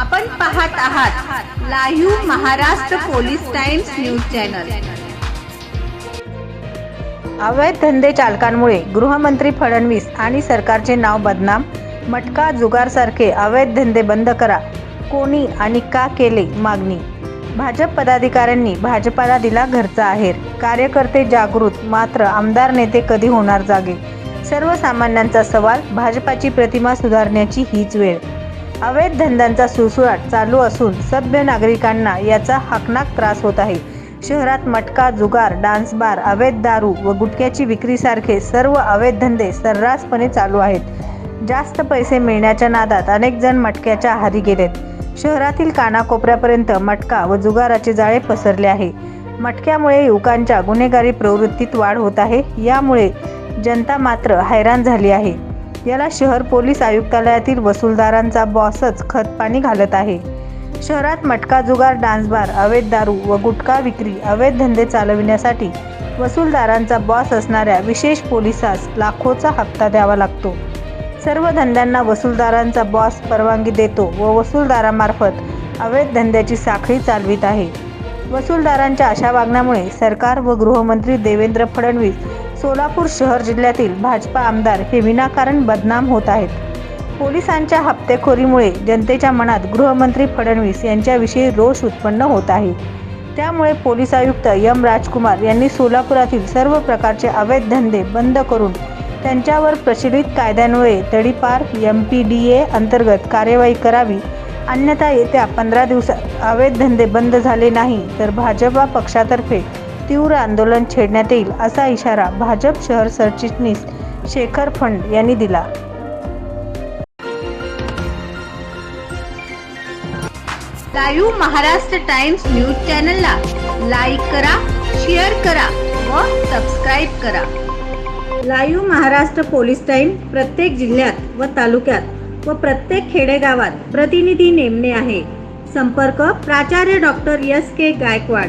आपण पाहत आहात live Maharashtra police times news channel. अवैध धंदे चालकांमुळे गृहमंत्री फडणवीस आणि सरकारचे नाव बदनाम मटका जुगारसारखे अवैध धंदे बंद करा कोणी आणि का केले मागणी? भाजप पदाधिकाऱ्यांनी भाजपाला दिला घरचा आहेर. कार्यकर्ते जागृत मात्र आमदार नेते कधी होणार जागे? सर्वसामान्यांचा सवाल भाजपाची प्रतिमा सुधारण्याची हीच वेळ अवैध धंद्यांचा सुळसुळाट चालू असून सभ्य नागरिकांना याचा हाकनाक त्रास होत आहे. शहरात मटका जुगार डान्स बार अवैध दारू व गुटख्याची विक्रीसारखे सर्व अवैध धंदे सर्रासपणे चालू आहेत. जास्त पैसे मिळण्याच्या नादात अनेक जण मटक्याच्या आहारी गेलेत. शहरातील कानाकोपऱ्यापर्यंत मटका व जुगाराचे जाळे पसरले आहे. मटक्यामुळे युवकांच्या गुन्हेगारी प्रवृत्तीत वाढ होत आहे. यामुळे जनता मात्र हैराण झाली आहे. याला शहर पोलीस आयुक्तालयातील वसूलदारांचा बॉसच खतपाणी घालत आहे. शहरात मटका जुगार डान्सबार अवैध दारू व गुटखा विक्री अवैध धंदे चालविण्यासाठी वसूलदारांचा बॉस असणाऱ्या विशेष पोलिसास लाखोचा हप्ता द्यावा लागतो. सर्व धंद्यांना वसूलदारांचा बॉस परवानगी देतो व वसूलदारामार्फत अवैध धंद्याची साखळी चालवित आहे. वसूलदारांच्या अशा वागण्यामुळे सरकार व गृहमंत्री देवेंद्र फडणवीस सोलापूर शहर जिल्ह्यातील भाजपा आमदार हे विनाकारण बदनाम होत आहेत. पोलिसांच्या हप्तेखोरीमुळे जनतेच्या मनात गृहमंत्री फडणवीस यांच्याविषयी रोष उत्पन्न होत आहे. त्यामुळे पोलीस आयुक्त यम राजकुमार यांनी सोलापुरातील सर्व प्रकारचे अवैध धंदे बंद करून त्यांच्यावर प्रचलित कायद्यान्वये तडीपार एम पी डी ए अंतर्गत कार्यवाही करावी. अन्यथा येत्या पंधरा दिवसात अवैध धंदे बंद झाले नाही तर भाजपा पक्षातर्फे तीव्र आंदोलन छेडण्यात येईल असा इशारा भाजप शहर सरचिटणीस शेखर फंड यांनी दिला. लाईव्ह महाराष्ट्र टाइम्स न्यूज चॅनलला लाईक करा शेअर करा व सबस्क्राईब करा. लाईव्ह महाराष्ट्र पोलीस टाईम प्रत्येक जिल्ह्यात व तालुक्यात व प्रत्येक खेडेगावात प्रतिनिधी नेमणे आहे. संपर्क प्राचार्य doctor S K Gaikwad.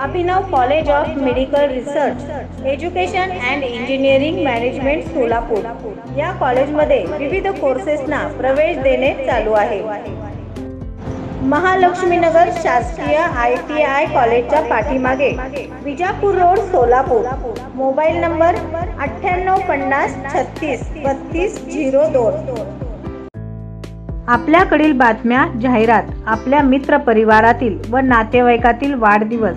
Abhinav college of medical research education and engineering management Solapur. या कॉलेजमध्ये विविध कोर्सेसना प्रवेश देणे चालू आहे. महालक्ष्मीनगर शासकीय आय टी आय कॉलेजच्या पाठीमागे Vijapur road Solapur. Mobile number अठ्ठ्याण्णव पन्नास छत्तीस बत्तीस झिरो दोन. आपल्याकडील बातम्या जाहिरात आपल्या मित्र परिवारातील व नातेवाईकातील वाढदिवस